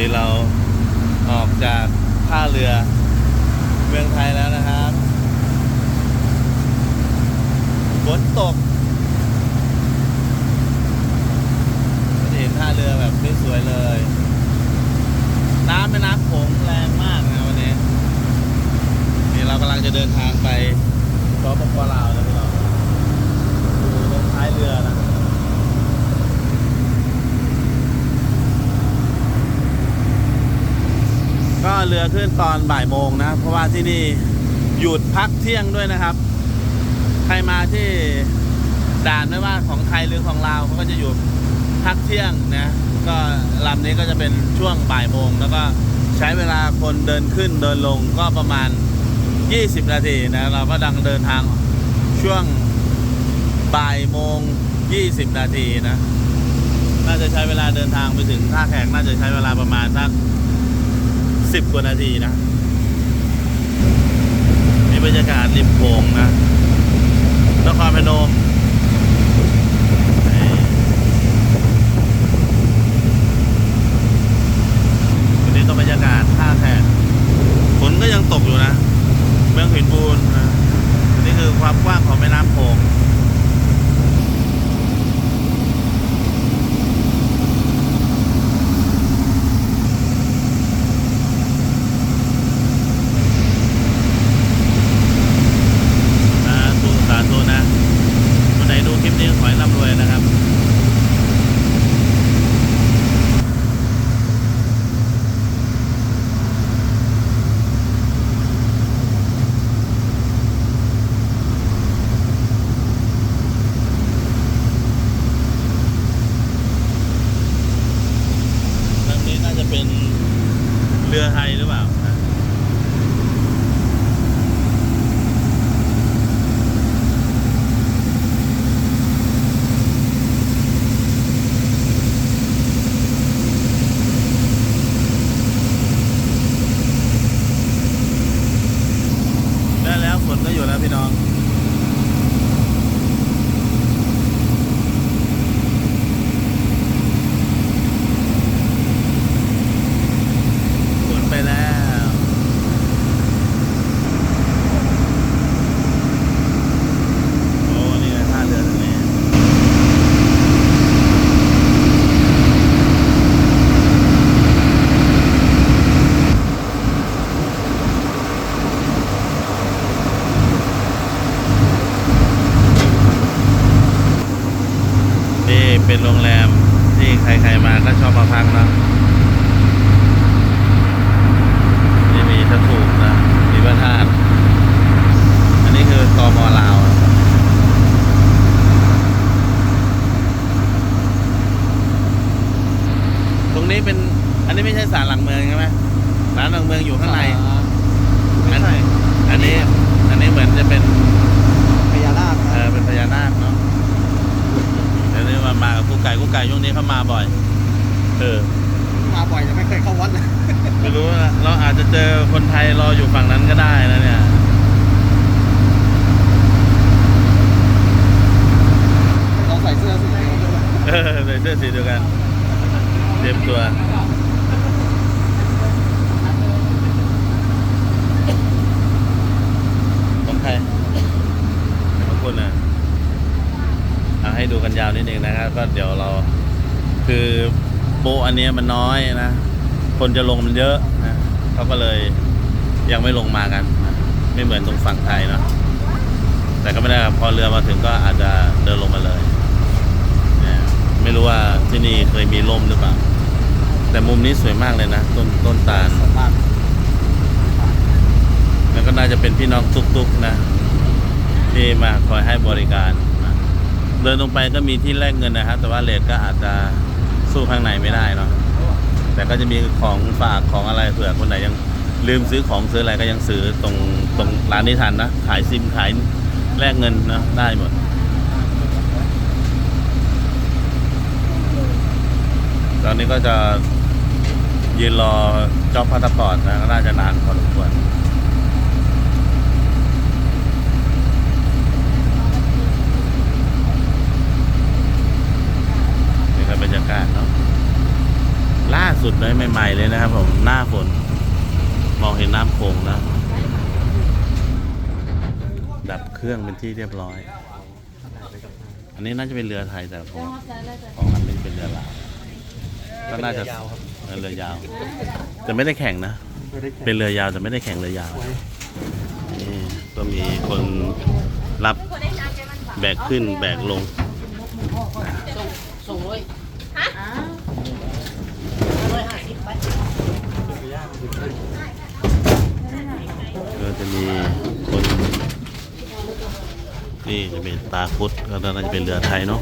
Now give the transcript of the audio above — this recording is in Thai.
นี้เราออกจากท่าเรือเมืองไทยแล้วนะครับฝนตกจะเห็นท่าเรือแบบสวยๆเลย น้ำแม่น้ำโขงแรงมากนะวันนี้ นี่เรากำลังจะเดินทางไปสปปลาวนะพี่น้องอยู่ตรงท้ายเรือนะ ก็ เรือขึ้นตอนบ่ายโมงนะ เพราะว่าที่นี่หยุดพักเที่ยงด้วยนะครับ ใครมาที่ด่านไม่ว่าของไทยหรือของลาวเขาก็จะหยุดพักเที่ยงนะก็ลำนี้ก็จะเป็นช่วงบ่ายโมงแล้วก็ใช้เวลาคนเดินขึ้นเดินลงก็ประมาณ 20 นาทีนะเราก็ดังเดินทางช่วงบ่ายโมง 20 นาทีนะ น่าจะใช้เวลาเดินทางไปถึงท่าแขกน่าจะใช้เวลาประมาณสัก สิบกว่านาทีนะนี่บรรยากาศริมโขงนะนครพนมวันนี้ก็บรรยากาศท่าแขกฝนก็ยังตกอยู่นะ เมืองหินบูนนะนี่คือความกว้างของแม่น้ำโขง สาธุสาธุนะคนไหนดูคลิปนี้ ขอให้ร่ำรวยนะครับ ลำนี้น่าจะเป็นเรือไทยหรือเปล่านะ ได้ ก็อยู่แล้วพี่น้อง ฝนไปแล้ว โอ้ นี่ไงท่าเรือตรงนี้ นี่ เป็นโรงแรมที่ใครๆมาก็ชอบมาพักเนอะนี่มีสถูปนะมีพระธาตุอันนี้คือกมลาวนะตรงนี้เป็นอันนี้ไม่ใช่ศาลหลังเมืองใช่ไหมศาลหลังเมืองอยู่ข้างในไม่ใช่อันนี้อันนี้เหมือน มาบ่อย เออ มาบ่อยแต่ไม่เคยเข้าวัดเลยไม่รู้นะเราอาจจะเจอคนไทยรออยู่ฝั่งนั้นก็ได้นะเนี่ย เราใส่เสื้อสีเขียวด้วยเออใส่เสื้อสีเดียวกันเตรียมตัว ของใครของคุณนะเอาให้ดูกันยาวนิดนึงนะครับ ก็เดี๋ยวเรา คือโปะอันนี้มันน้อยนะ คนจะลงมันเยอะนะเขาก็เลยยังไม่ลงมากันนะไม่เหมือนตรงฝั่งไทยเนาะแต่ก็ไม่ได้ครับพอเรือมาถึงก็อาจจะเดินลงมาเลยนี่ยไม่รู้ว่าที่นี่เคยมีร่มหรือเปล่า แต่มุมนี้สวยมากเลยนะ ต้นต้นตาลมากแล้วก็น่าจะเป็นพี่น้องตุกๆนะ ที่มาคอยให้บริการนะเดินลงไปก็มีที่แลกเงินนะครับแต่ว่าเลทก็อาจจะ สู้ข้างในไม่ได้เนาะแต่ก็จะมีของฝากของอะไรเผื่อคนไหนยังลืมซื้อของซื้ออะไรก็ยังซื้อตรงตรงร้านนี้ทันนะ ขายซิมขายแลกเงินนะได้หมดตอนนี้ก็จะยืนรอจอบพาสปอร์ตนะก็น่าจะนานพอสมควร นี่ก็บรรยากาศเนาะล่าสุดได้ใหม่ๆเลยนะครับผมหน้าฝน มองเห็นน้ำโขงแล้วดับเครื่องเป็นที่เรียบร้อย อันนี้น่าจะเป็นเรือไทยแต่ของของอันนี้เป็นเรือลาวก็น่าจะยาวครับเออเรือยาวแต่ไม่ได้แข่งนะไม่ได้แข่งเป็นเรือยาวแต่ไม่ได้แข่งเรือยาวไว้นี่ก็มีคนรับแบกขึ้นแบกลงส่งเลย ก็จะมีคนนี่จะเป็นตาคุดก็น่าจะเป็นเรือไทยเนาะ